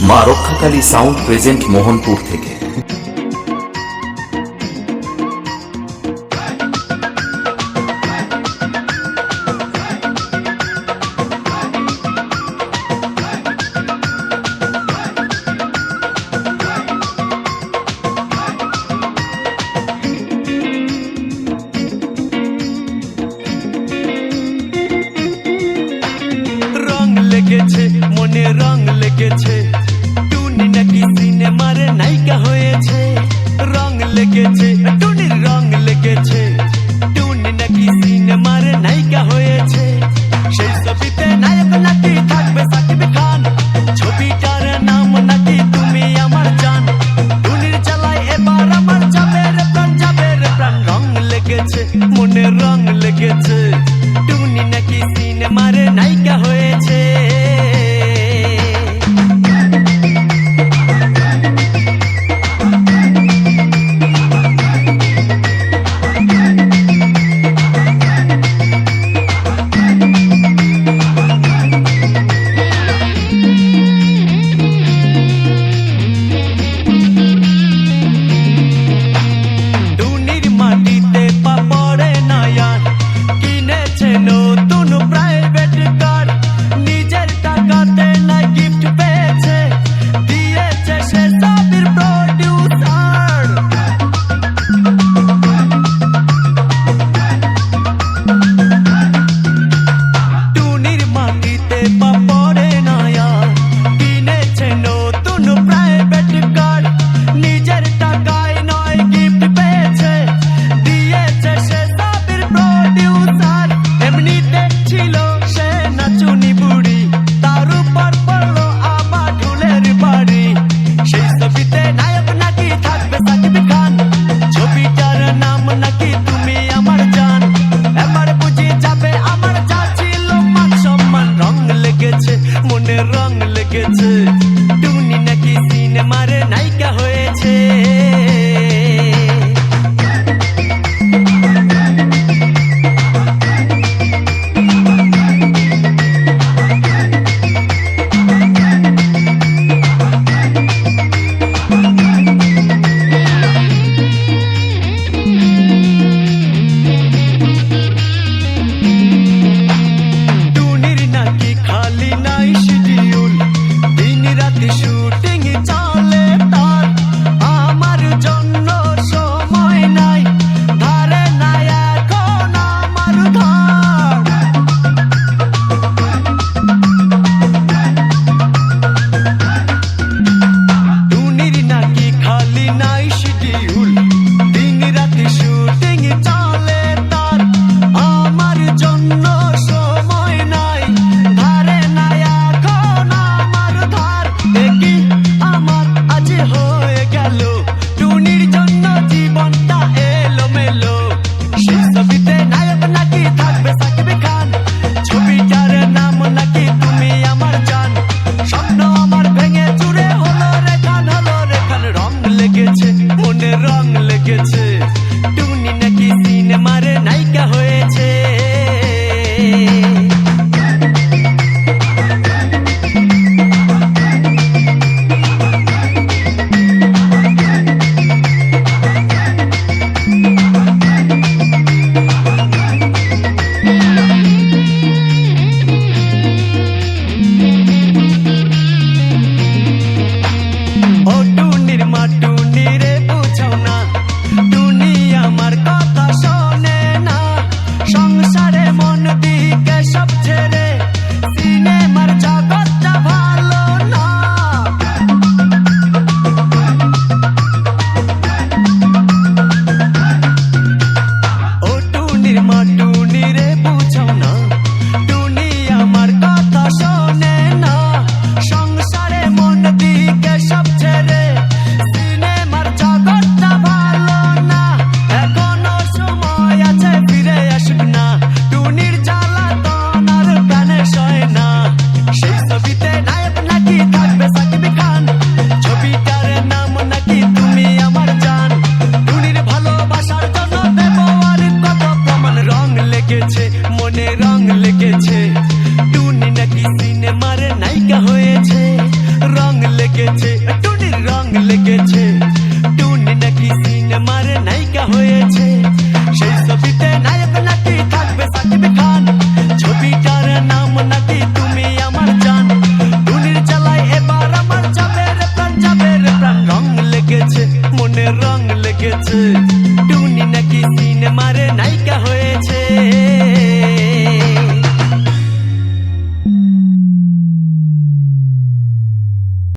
মা Rakshakali sound present Mohanpur থেকে। Monero. গেছে টুনি নাকি সিনেমার নায়িকা হয়েছে। shoes.